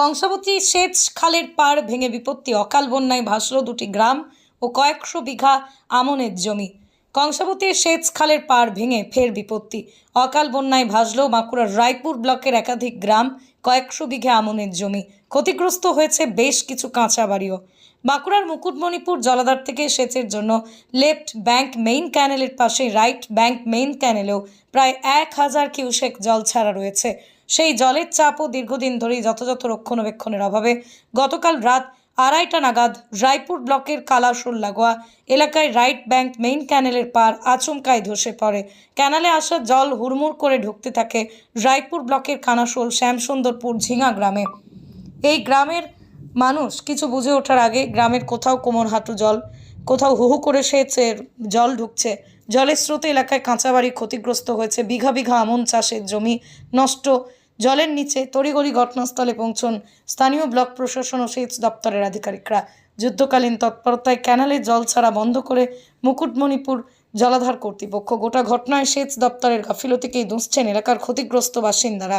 কংসাবতী সেচ খালের পাড় ভেঙে বিপত্তি। অকাল বন্যায় ভাসল দুটি গ্রাম ও কয়েকশো বিঘা আমনের জমি। কংসাবতীর সেচ খালের পাড় ভেঙে ফের বিপত্তি। অকাল বন্যায় ভাসল বাঁকুড়ার রায়পুর ব্লকের একাধিক গ্রাম, কয়েকশো বিঘা আমনের জমি। ক্ষতিগ্রস্ত হয়েছে বেশ কিছু কাঁচা বাড়িও। বাঁকুড়ার মুকুটমণিপুর জলাধার থেকে সেচের জন্য লেফট ব্যাংক মেইন ক্যানেলের পাশে রাইট ব্যাংক মেইন ক্যানেলেও প্রায় এক হাজার কিউসেক জল ছাড়া রয়েছে। সেই জলের চাপও দীর্ঘদিন ধরেই যথাযথ রক্ষণাবেক্ষণের অভাবে। গতকাল রাত আড়াইটা নাগাদ রায়পুর ব্লকের কালাসোল লাগোয়া এলাকায় রাইট ব্যাংক মেইন ক্যানেলের পার আচমকায় ধসে পড়ে। ক্যানালে আসা জল হুড়মুড় করে ঢুকতে থাকে রায়পুর ব্লকের কানাসোল, শ্যামসুন্দরপুর, ঝিঙা গ্রামে। এই গ্রামের মানুষ কিছু বুঝে ওঠার আগে গ্রামের কোথাও কোমর হাঁটু জল, কোথাও হু হু করে সেচের জল ঢুকছে। জলের স্রোতে এলাকায় কাঁচাবাড়ি ক্ষতিগ্রস্ত হয়েছে, বিঘা বিঘা আমন চাষের জমি নষ্ট জলের নিচে তড়িগড়ি ঘটনাস্থলে পৌঁছন স্থানীয় ব্লক প্রশাসন ও সেচ দপ্তরের আধিকারিকরা। যুদ্ধকালীন তৎপরতায় ক্যানালে জল ছাড়া বন্ধ করে মুকুটমণিপুর জলাধার কর্তৃপক্ষ গোটা ঘটনায় সেচ দপ্তরের গাফিলতিকেই দুষছেন এলাকার ক্ষতিগ্রস্ত বাসিন্দারা।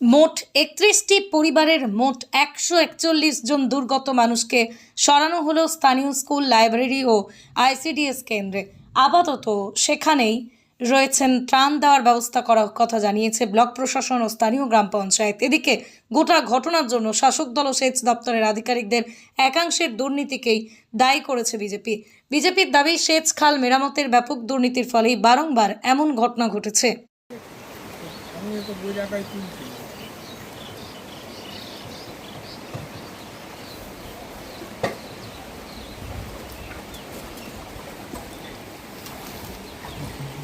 মোট একত্রিশটি পরিবারের মোট একশো একচল্লিশ জন দুর্গত মানুষকে সরানো হলো স্থানীয় স্কুল, লাইব্রেরি ও আইসিডিএস কেন্দ্রে। আপাতত সেখানেই রয়েছেন ত্রাণ দেওয়ার ব্যবস্থা করার কথা জানিয়েছে ব্লক প্রশাসন ও স্থানীয় গ্রাম পঞ্চায়েত। এদিকে গোটা ঘটনার জন্য শাসক দল ও সেচ দপ্তরের আধিকারিকদের একাংশের দুর্নীতিকেই দায়ী করেছে বিজেপি। বিজেপির দাবি, সেচ, খাল মেরামতের ব্যাপক দুর্নীতির ফলেই বারংবার এমন ঘটনা ঘটেছে আমি তো বোঝাটাই তুলছি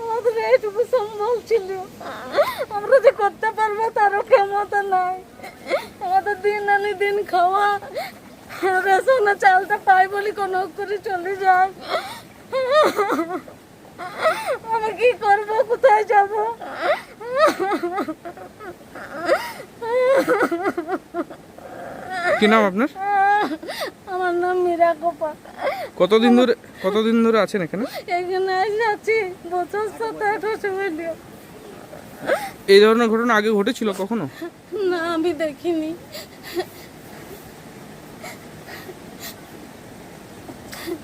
আমাদের এইটুকু সম্ভব ছিল। আমরা যে করতে পারব তারও ক্ষমতা নাই। আমাদের দিন আনি দিন খাওয়া রেশনে চালটা পাই বলি কোনো করে চলে যায়। আমি কি করব কোথায় যাব? কি নাম আপনার? আমার নাম মীরা গোপা কতদিন ধরে কতদিন ধরে আছেন এখানে? এখানে আছি বছর আঠারো হইলেও এই ধরনের ঘটনা আগে ঘটেছিল কখনো? না আমি দেখিনি।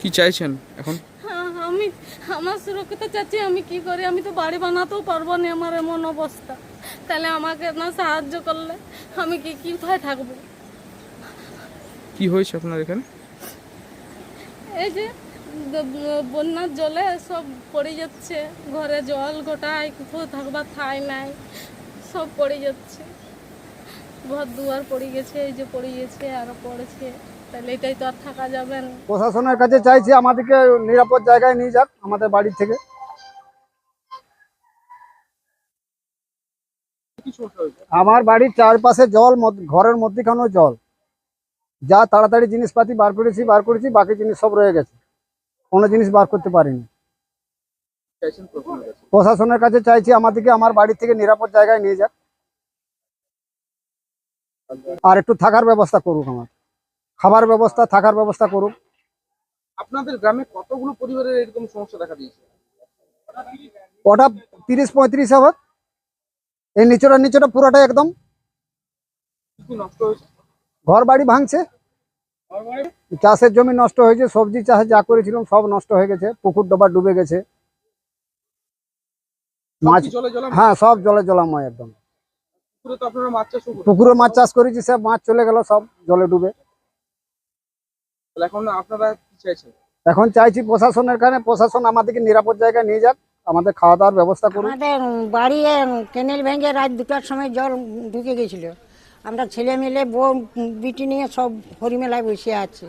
কি চাইছেন এখন? হ্যাঁ, আমি আমার সুরক্ষিত চাচ্ছি আমি কি করি? আমি তো বাড়ি বানাতেও পারব না আমার এমন অবস্থা। তাহলে আমাকে না সাহায্য করলে আমি কি কি কোথায় থাকব? কি হয়েছে আপনার এখানে? এই যে বন্যার জলে সব পড়ে যাচ্ছে ঘরে জল গোটায় কোথাও থাকবার ঠাই নাই সব পড়ে যাচ্ছে। ঘর দুয়ার পড়ে গেছে এই যে পড়ে গেছে আরও পড়েছে। তাহলে এটাই তো আর থাকা যাবে না। প্রশাসনের কাছে চাইছি আমাদেরকে নিরাপদ জায়গায় নিয়ে যাক আমাদের বাড়ি থেকে। আমার বাড়ির চারপাশে জল ঘরের মধ্যেখানেও জল। যা তাড়াতাড়ি জিনিসপাতি বার করেছি বার করেছি বাকি জিনিস সব রয়ে গেছে। কোনো জিনিস বার করতে পারিনি। প্রশাসনের কাছে? চাইছি আমাদেরকে আমার বাড়ি থেকে নিরাপদ জায়গায় নিয়ে যাক। আর একটু থাকার ব্যবস্থা করুক আমার। খাবার ব্যবস্থা থাকার ব্যবস্থা করুক। আপনাদের গ্রামে কতগুলো পরিবারের এরকম সমস্যা দেখা দিয়েছে? ওটা তিরিশ পঁয়ত্রিশ হবে। এই নিচটা নিচটা পুরোটা একদম। নষ্ট হয়েছে? ঘর বাড়ি ভাঙছে। চাষের জমি নষ্ট হয়েছে সবজি চাষে যা করেছিলাম সব নষ্ট হয়ে গেছে পুকুর ডোবা ডুবে গেছে। মাছ হ্যাঁ সব জলে জলাময় একদম। পুকুরে মাছ চাষ করেছি সব মাছ চলে গেল সব জলে ডুবে। এখন আপনারা চাইছেন? এখন চাইছি প্রশাসনের কারণে প্রশাসন আমাদেরকে নিরাপদ জায়গায় নিয়ে যাক আমাদের খাওয়া দাওয়ার ব্যবস্থা করুন আমাদের বাড়ি ক্যানেল ভেঙে রাত দুটার সময় জল ঢুকে গেছিল। আমরা ছেলে মিলে বউ বিটি নিয়ে সব হরিমেলায় বসে আছি।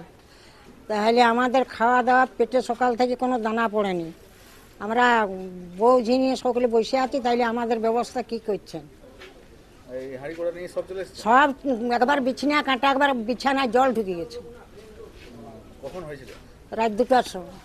তাহলে আমাদের খাওয়া দাওয়া পেটে সকাল থেকে কোনো দানা পড়েনি। আমরা বউ ঝিনিয়ে সকলে বসে আছি তাইলে আমাদের ব্যবস্থা কি করছেন? সব একবার বিছানা কাটা একবার বিছানায় জল ঢুকে গেছে। রাত দুটার সময়।